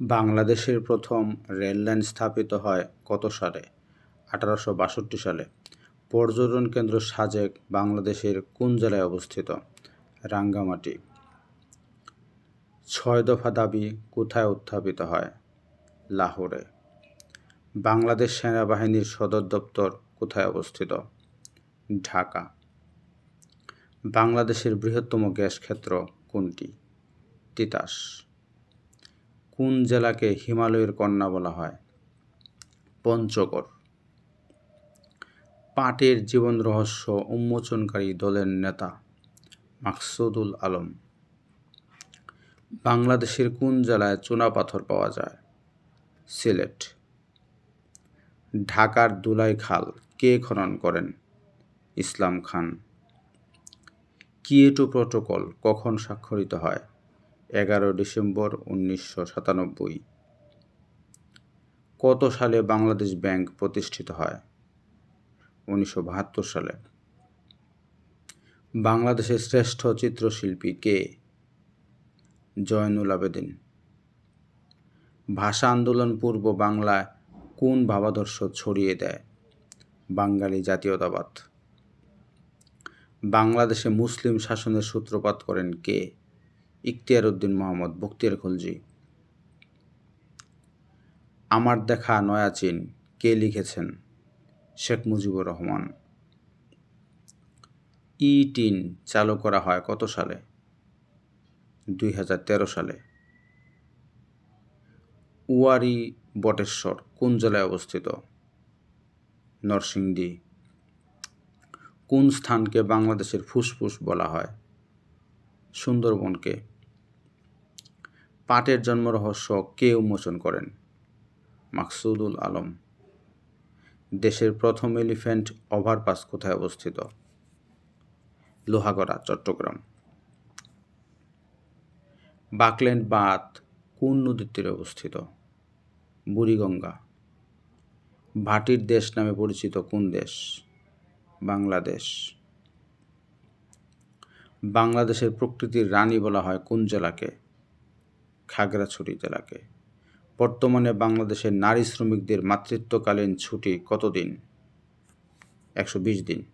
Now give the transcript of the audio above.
বাংলাদেশের প্রথম রেললাইন স্থাপিত হয় কত সালে? আঠারোশো বাষট্টি সালে। পর্যটন কেন্দ্র সাজেক বাংলাদেশের কোন জেলায় অবস্থিত? রাঙ্গামাটি। ছয় দফা দাবি কোথায় উত্থাপিত হয়? লাহোরে। বাংলাদেশ সেনাবাহিনীর সদর দপ্তর কোথায় অবস্থিত? ঢাকা। বাংলাদেশের বৃহত্তম গ্যাস ক্ষেত্র কোনটি? তিতাস। কোন জেলাকে হিমালয়ের কন্যা বলা হয়? পঞ্চগড়। পাটের জীবন রহস্য উন্মোচনকারী দলের নেতা মাকসুদুল আলম। বাংলাদেশের কোন জেলায় চুনাপাথর পাওয়া যায়? সিলেট। ঢাকার দুলাই খাল কে খনন করেন? ইসলাম খান। কিয়েটো প্রটোকল কখন স্বাক্ষরিত হয়? এগারো ডিসেম্বর উনিশশো সাতানব্বই। কত সালে বাংলাদেশ ব্যাংক প্রতিষ্ঠিত হয়? উনিশশো বাহাত্তর সালে। বাংলাদেশের শ্রেষ্ঠ চিত্রশিল্পী কে? জয়নুল আবেদিন। ভাষা আন্দোলন পূর্ব বাংলায় কোন ভাবাদর্শ ছড়িয়ে দেয়? বাঙালি জাতীয়তাবাদ। বাংলাদেশে মুসলিম শাসনের সূত্রপাত করেন কে? ইখতিয়ার উদ্দিন মোহাম্মদ, বখতিয়ার খলজি। আমার দেখা নয়া চীন, কে লিখেছেন? শেখ মুজিবুর রহমান। ই টিন চালু করা হয় কত সালে? দুই হাজার তেরো সালে। উয়ারি বটেশ্বর, কোন জেলায় অবস্থিত? নরসিংদী। কোন স্থানকে বাংলাদেশের ফুসফুস বলা হয়? সুন্দরবনকে। পাটের জন্ম রহস্য কে উন্মোচন করেন। মাকসুদুল আলম। দেশের প্রথম এলিফ্যান্ট ওভারপাস কোথায় অবস্থিত? লোহাগড়া, চট্টগ্রাম। বাকল্যান্ড বাঁধ কোন নদীর তীরে অবস্থিত? বুড়িগঙ্গা। ভাটির দেশ নামে পরিচিত কোন দেশ? বাংলাদেশ। বাংলাদেশের প্রকৃতির রানী বলা হয় কোন জেলাকে? খাগড়াছড়ি জেলাকে। বর্তমানে বাংলাদেশের নারী শ্রমিকদের মাতৃত্বকালীন ছুটি কতদিন? একশো বিশ দিন।